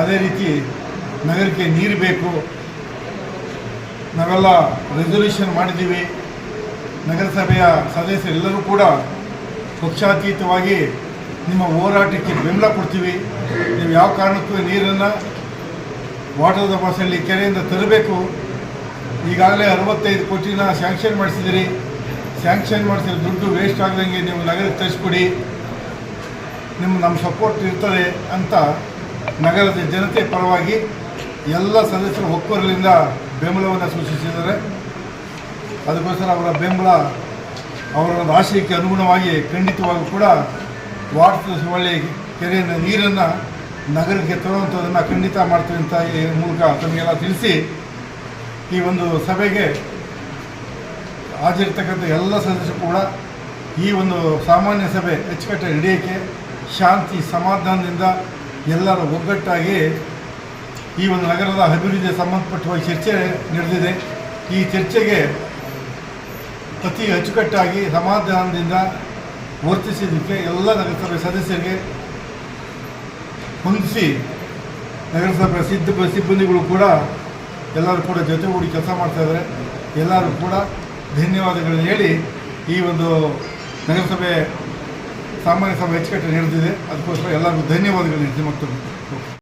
ಅದೇ ರೀತಿ ನಗರಕ್ಕೆ ನೀರು ಬೇಕು. ನಾವೆಲ್ಲ ರೆಸೊಲ್ಯೂಷನ್ ಮಾಡಿದ್ದೀವಿ. ನಗರಸಭೆಯ ಸದಸ್ಯರೆಲ್ಲರೂ ಕೂಡ ಪಕ್ಷಾತೀತವಾಗಿ ನಿಮ್ಮ ಹೋರಾಟಕ್ಕೆ ಬೆಂಬಲ ಕೊಡ್ತೀವಿ. ನೀವು ಯಾವ ಕಾರಣಕ್ಕೂ ನೀರನ್ನು ವಾಟರ್ ಬಾಸಲ್ಲಿ ಕೆರೆಯಿಂದ ತರಬೇಕು. ಈಗಾಗಲೇ ಅರವತ್ತೈದು ಕೋಟಿನ ಸ್ಯಾಂಕ್ಷನ್ ಮಾಡಿಸಿದಿರಿ. ಸ್ಯಾಂಕ್ಷನ್ ಮಾಡಿಸಿದ ದುಡ್ಡು ವೇಸ್ಟ್ ಆಗದಂಗೆ ನೀವು ನಗರಕ್ಕೆ ತರಿಸ್ಕೊಡಿ. ನಿಮ್ಮ, ನಮ್ಮ ಸಪೋರ್ಟ್ ಇರ್ತದೆ ಅಂತ ನಗರದ ಜನತೆ ಪರವಾಗಿ ಎಲ್ಲ ಸದಸ್ಯರು ಒಕ್ಕೊರಲಿಂದ ಬೆಂಬಲವನ್ನು ಸೂಚಿಸಿದ್ದಾರೆ. ಅದಕ್ಕೋಸ್ಕರ ಅವರ ಬೆಂಬಲ, ಅವರ ಆಶಯಕ್ಕೆ ಅನುಗುಣವಾಗಿ ಖಂಡಿತವಾಗೂ ಕೂಡ ವಾಟರ್ ಕೆರೆಯಿಂದ ನೀರನ್ನು ನಗರಕ್ಕೆ ತರುವಂಥದ್ದನ್ನು ಖಂಡಿತ ಮಾಡ್ತೀವಿ ಅಂತ ಈ ಮೂಲಕ ತಮಗೆಲ್ಲ ತಿಳಿಸಿ ಈ ಒಂದು ಸಭೆಗೆ ಹಾಜರಿರ್ತಕ್ಕಂಥ ಎಲ್ಲ ಸದಸ್ಯರು ಕೂಡ ಈ ಒಂದು ಸಾಮಾನ್ಯ ಸಭೆ ಅಚ್ಚುಕಟ್ಟಾಗಿ ನಡೆಯೋಕ್ಕೆ ಶಾಂತಿ, ಸಮಾಧಾನದಿಂದ ಎಲ್ಲರ ಒಗ್ಗಟ್ಟಾಗಿ ಈ ಒಂದು ನಗರದ ಅಭಿವೃದ್ಧಿಗೆ ಸಂಬಂಧಪಟ್ಟವಾಗಿ ಚರ್ಚೆ ನಡೆದಿದೆ. ಈ ಚರ್ಚೆಗೆ ಅತಿ ಅಚ್ಚುಕಟ್ಟಾಗಿ ಸಮಾಧಾನದಿಂದ ವರ್ತಿಸಿದ್ದಕ್ಕೆ ಎಲ್ಲ ನಗರಸಭೆ ಸದಸ್ಯರಿಗೆ ಹೊಂದಿಸಿ ನಗರಸಭೆ ಸಿದ್ಧ ಸಿಬ್ಬಂದಿಗಳು ಕೂಡ ಎಲ್ಲರೂ ಕೂಡ ಜೊತೆಗೂಡಿ ಕೆಲಸ ಮಾಡ್ತಾ ಇದ್ದಾರೆ. ಎಲ್ಲರೂ ಕೂಡ ಧನ್ಯವಾದಗಳನ್ನು ಹೇಳಿ ಈ ಒಂದು ನಗರಸಭೆ ಸಾಮಾನ್ಯ ಸಭೆ ಹೆಚ್ಚುಕಟ್ಟು ನಡೆದಿದೆ ಅದಕ್ಕೋಸ್ಕರ ಎಲ್ಲರಿಗೂ ಧನ್ಯವಾದಗಳು ಮತ್ತೊಮ್ಮೆ.